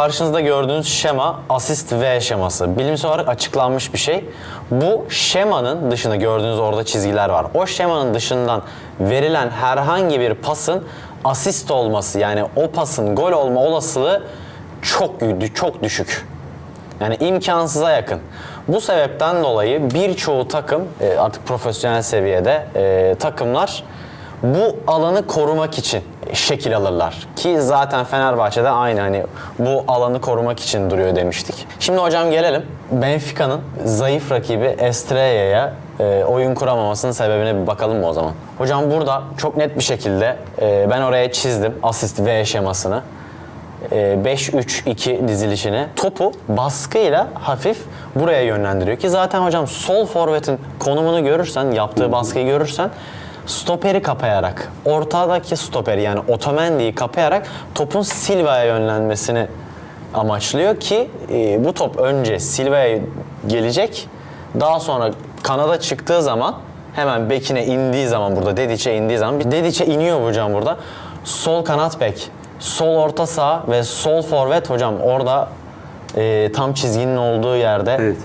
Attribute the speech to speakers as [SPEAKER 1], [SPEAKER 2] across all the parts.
[SPEAKER 1] Karşınızda gördüğünüz şema asist V şeması. Bilimsel olarak açıklanmış bir şey. Bu şemanın dışında gördüğünüz orada çizgiler var. O şemanın dışından verilen herhangi bir pasın asist olması yani o pasın gol olma olasılığı çok çok düşük. Yani imkansıza yakın. Bu sebepten dolayı birçoğu takım e, artık profesyonel seviyede e, takımlar bu alanı korumak için şekil alırlar. Ki zaten Fenerbahçe'de aynı hani bu alanı korumak için duruyor demiştik. Şimdi hocam gelelim Benfica'nın zayıf rakibi Estrella'ya e, oyun kuramamasının sebebine bir bakalım mı o zaman? Hocam burada çok net bir şekilde e, ben oraya çizdim asist V şemasını. E, 5-3-2 dizilişini topu baskıyla hafif buraya yönlendiriyor ki zaten hocam sol forvetin konumunu görürsen yaptığı baskıyı görürsen stoperi kapayarak ortadaki stoperi yani Otamendi'yi kapayarak topun Silva'ya yönlenmesini amaçlıyor ki e, bu top önce Silva'ya gelecek. Daha sonra kanada çıktığı zaman hemen bekine indiği zaman burada Dedic'e indiği zaman bir Dedic'e iniyor hocam burada. Sol kanat bek sol orta saha ve sol forvet hocam orada e, tam çizginin olduğu yerde
[SPEAKER 2] Evet.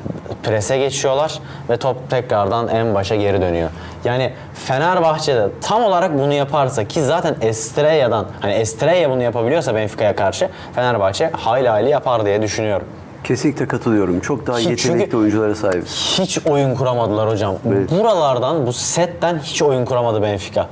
[SPEAKER 1] prese geçiyorlar ve top tekrardan en başa geri dönüyor. Yani Fenerbahçe'de tam olarak bunu yaparsa ki zaten Estrella'dan hani Estrella bunu yapabiliyorsa Benfica'ya karşı Fenerbahçe hayli hayli yapar diye düşünüyorum.
[SPEAKER 2] Kesinlikle katılıyorum. Çok daha
[SPEAKER 1] Hiç-
[SPEAKER 2] yetenekli
[SPEAKER 1] çünkü-
[SPEAKER 2] oyunculara sahip.
[SPEAKER 1] Hiç oyun kuramadılar hocam.
[SPEAKER 2] Evet.
[SPEAKER 1] Buralardan bu setten hiç oyun kuramadı Benfica.